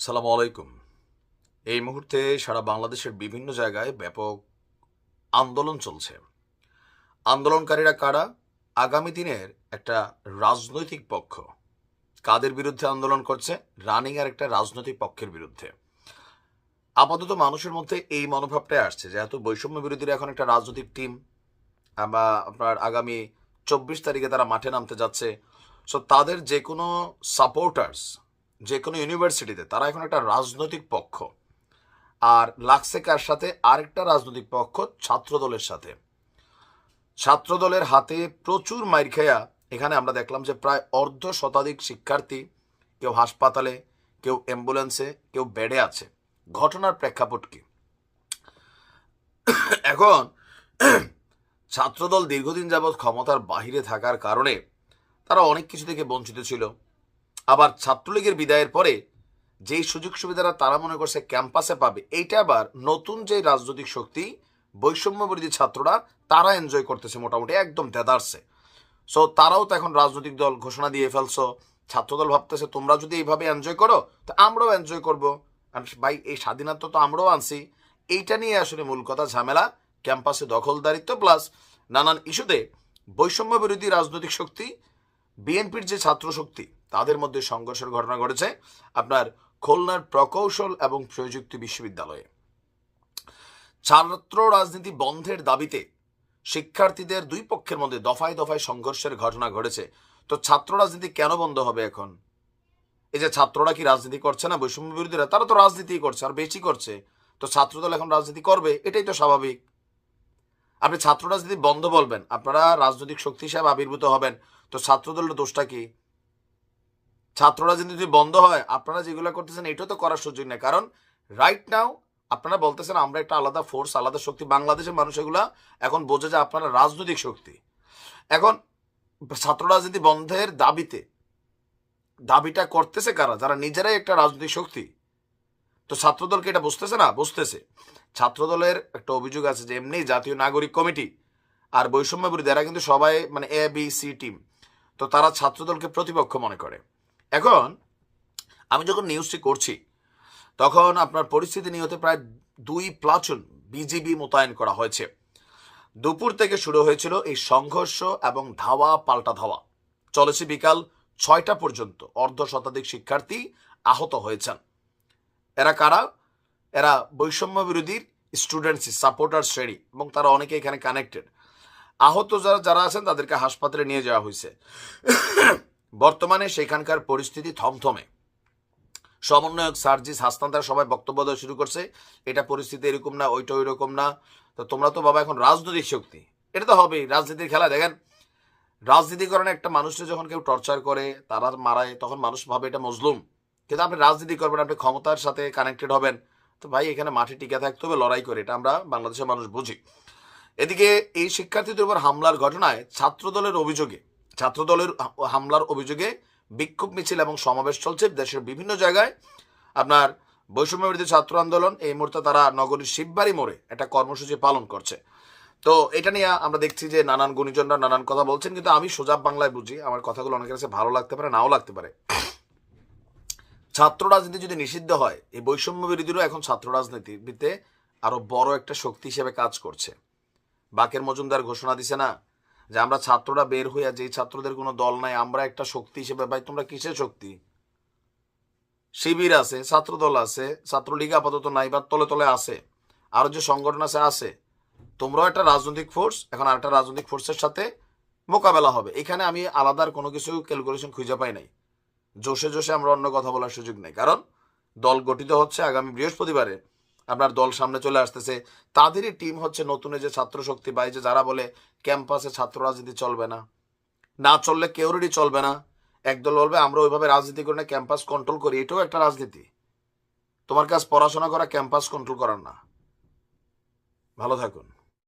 সালাম আলাইকুম। এই মুহূর্তে সারা বাংলাদেশের বিভিন্ন জায়গায় ব্যাপক আন্দোলন চলছে। আন্দোলনকারীরা কারা? আগামী দিনের একটা রাজনৈতিক পক্ষ। কাদের বিরুদ্ধে আন্দোলন করছে? রানিং আর একটা রাজনৈতিক পক্ষের বিরুদ্ধে। আপাতত মানুষের মধ্যে এই মনোভাবটাই আসছে, যেহেতু বৈষম্য বিরোধীরা এখন একটা রাজনৈতিক টিম বা আপনার আগামী চব্বিশ তারিখে তারা মাঠে নামতে যাচ্ছে। সো তাদের যে কোনো সাপোর্টার্স যে কোনো ইউনিভার্সিটিতে তারা এখন একটা রাজনৈতিক পক্ষ। আর লাগছে কার সাথে আরেকটা রাজনৈতিক পক্ষ ছাত্র দলের সাথে। ছাত্র দলের হাতে প্রচুর মাইর খেয়া এখানে আমরা দেখলাম যে প্রায় অর্ধ শতাধিক শিক্ষার্থী কেউ হাসপাতালে, কেউ অ্যাম্বুলেন্সে, কেউ বেডে আছে। ঘটনার প্রেক্ষাপট কি? এখন ছাত্রদল দীর্ঘদিন যাবৎ ক্ষমতার বাহিরে থাকার কারণে তারা অনেক কিছু থেকে বঞ্চিত ছিল। আবার ছাত্রলীগের বিদায়ের পরে যেই সুযোগ সুবিধাটা তারা মনে করছে ক্যাম্পাসে পাবে, এইটা আবার নতুন যে রাজনৈতিক শক্তি, বৈষম্য বিরোধী ছাত্ররা, তারা এনজয় করতেছে মোটামুটি, একদম দেদারছে সো তারাও তো এখন রাজনৈতিক দল ঘোষণা দিয়ে ফেলছো, ছাত্রদল ভাবতেছে তোমরা যদি এইভাবে এনজয় করো, তো আমরাও এনজয় করব। ভাই, এই স্বাধীনতা তো আমরাও আনছি। এইটা নিয়ে আসলে মূল কথা, ঝামেলা, ক্যাম্পাসে দখলদারিত্ব প্লাস নানান ইস্যুতে বৈষম্য বিরোধী রাজনৈতিক শক্তি বিএনপির যে ছাত্র শক্তি তাদের মধ্যে সংঘর্ষের ঘটনা ঘটেছে আপনার খুলনার প্রকৌশল এবং প্রযুক্তি বিশ্ববিদ্যালয়ে। ছাত্র রাজনীতি বন্ধের দাবিতে শিক্ষার্থীদের দুই পক্ষের মধ্যে দফায় দফায় সংঘর্ষের ঘটনা ঘটেছে। তো ছাত্র রাজনীতি কেন বন্ধ হবে এখন? এই যে ছাত্ররা কি রাজনীতি করছে না? বৈষম্য বিরোধীরা, তারা তো রাজনীতি করছে আর বেশি করছে। তো ছাত্রদল এখন রাজনীতি করবে, এটাই তো স্বাভাবিক। আপনি ছাত্র রাজনীতি বন্ধ বলবেন, আপনারা রাজনৈতিক শক্তি হিসাবে আবির্ভূত হবেন। তো ছাত্রদলের দোষটা কি? ছাত্র রাজনীতি যদি বন্ধ হয়, আপনারা যেগুলো করতেছেন, এটাও তো করার সুযোগ নেই। কারণ রাইট নাও আপনারা বলতেছেন আমরা একটা আলাদা ফোর্স আলাদা শক্তি, বাংলাদেশের মানুষ এগুলা এখন বোঝে যে আপনারা রাজনৈতিক শক্তি। এখন ছাত্র রাজনীতি বন্ধের দাবিতে, দাবিটা করতেছে কারা? যারা নিজেরাই একটা রাজনৈতিক শক্তি। তো ছাত্রদলকে এটা বুঝতেছে না? বুঝতেছে। ছাত্রদলের একটা অভিযোগ আছে যে, এমনি জাতীয় নাগরিক কমিটি আর বৈষম্য বিরোধী এরা কিন্তু সবাই মানে এ বি সি টিম তো তারা ছাত্রদলকে প্রতিপক্ষ মনে করে। এখন আমি যখন নিউজটি করছি, তখন আপনার পরিস্থিতি নিয়তে প্রায় দুই প্লাচুন বিজিবি মোতায়েন করা হয়েছে। দুপুর থেকে শুরু হয়েছিল এই সংঘর্ষ এবং ধাওয়া, পাল্টা ধাওয়া। চলেছে বিকাল ছয়টা পর্যন্ত। অর্ধ শতাধিক শিক্ষার্থী আহত হয়েছেন। এরা কারা? এরা বৈষম্য বিরোধীর স্টুডেন্টস সাপোর্টার শ্রেণি এবং তারা অনেকে এখানে কানেক্টেড আহত যারা যারা আছেন, তাদেরকে হাসপাতালে নিয়ে যাওয়া হয়েছে। বর্তমানে সেখানকার পরিস্থিতি থমথমে। সমন্বয়ক সার্জিস হাসনান সবাই বক্তব্য দেওয়া শুরু করছে, এটা পরিস্থিতি এরকম না, ওইটা ওই রকম না। তো তোমরা তো বাবা এখন রাজনৈতিক শক্তি। এটা তো হবেই, রাজনীতির খেলা। দেখেন, রাজনীতিকরণে একটা মানুষকে যখন কেউ টর্চার করে, তারা মারায় তখন মানুষ ভাবে এটা মজলুম। কিন্তু আপনি রাজনীতি করবেন, আপনি ক্ষমতার সাথে কানেক্টেড হবেন। তো ভাই, এখানে মাঠে টিকে থাকতে হবে, লড়াই করে। এটা আমরা বাংলাদেশের মানুষ বুঝি। এদিকে এই শিক্ষার্থীদের উপর হামলার ঘটনায় ছাত্রদলের অভিযোগে, ছাত্রদলের হামলার অভিযোগে বিক্ষোভ মিছিল এবং সমাবেশ চলছে দেশের বিভিন্ন জায়গায়। আপনার বৈষম্য বিরোধী ছাত্র আন্দোলন, এই মুহূর্তে তারা নগরীর শিববাড়ি মোড়ে একটা কর্মসূচি পালন করছে। তো এটা নিয়ে আমরা দেখছি যে নানান গুণীজনরা নানান কথা বলছেন, কিন্তু আমি সোজা বাংলায় বুঝি, আমার কথাগুলো অনেকের কাছে ভালো লাগতে পারে, নাও লাগতে পারে। ছাত্র রাজনীতি যদি নিষিদ্ধ হয়, এই বৈষম্য বিরোধীরও এখন ছাত্র রাজনীতিতে আরও বড় একটা শক্তি হিসেবে কাজ করছে। বাকের মজুমদার ঘোষণা দিছে না যে আমরা ছাত্ররা বের হইয়া যে ছাত্রদের কোনো দল নাই, আমরা একটা শক্তি হিসেবে, ভাই, তোমরা কিসের শক্তি? শিবির আছে ছাত্র দল আছে, ছাত্রলীগ আপাতত নাই, বা তলে তলে আছে, আরও যে সংগঠন আছে আছে। তোমরাও একটা রাজনৈতিক ফোর্স এখন আর একটা রাজনৈতিক ফোর্সের সাথে মোকাবেলা হবে। এখানে আমি আলাদার কোনো কিছু ক্যালকুলেশন খুঁজে পাই নাই। জোশে জোশে আমরা অন্য কথা বলার সুযোগ নেই। কারণ দল গঠিত হচ্ছে আগামী বৃহস্পতিবারে। আপনার দল সামনে চলে আসতেছে। তাদেরই টিম হচ্ছে নতুন যে ছাত্র শক্তি বা যে যারা বলে ক্যাম্পাসে ছাত্র রাজনীতি চলবে না। না চললে কেউরেরই চলবে না। একদল বলবে, আমরা ওইভাবে রাজনীতি করে না ক্যাম্পাস কন্ট্রোল করি। এটাও একটা রাজনীতি। তোমার কাজ পড়াশোনা করা ক্যাম্পাস কন্ট্রোল করার না। ভালো থাকুন।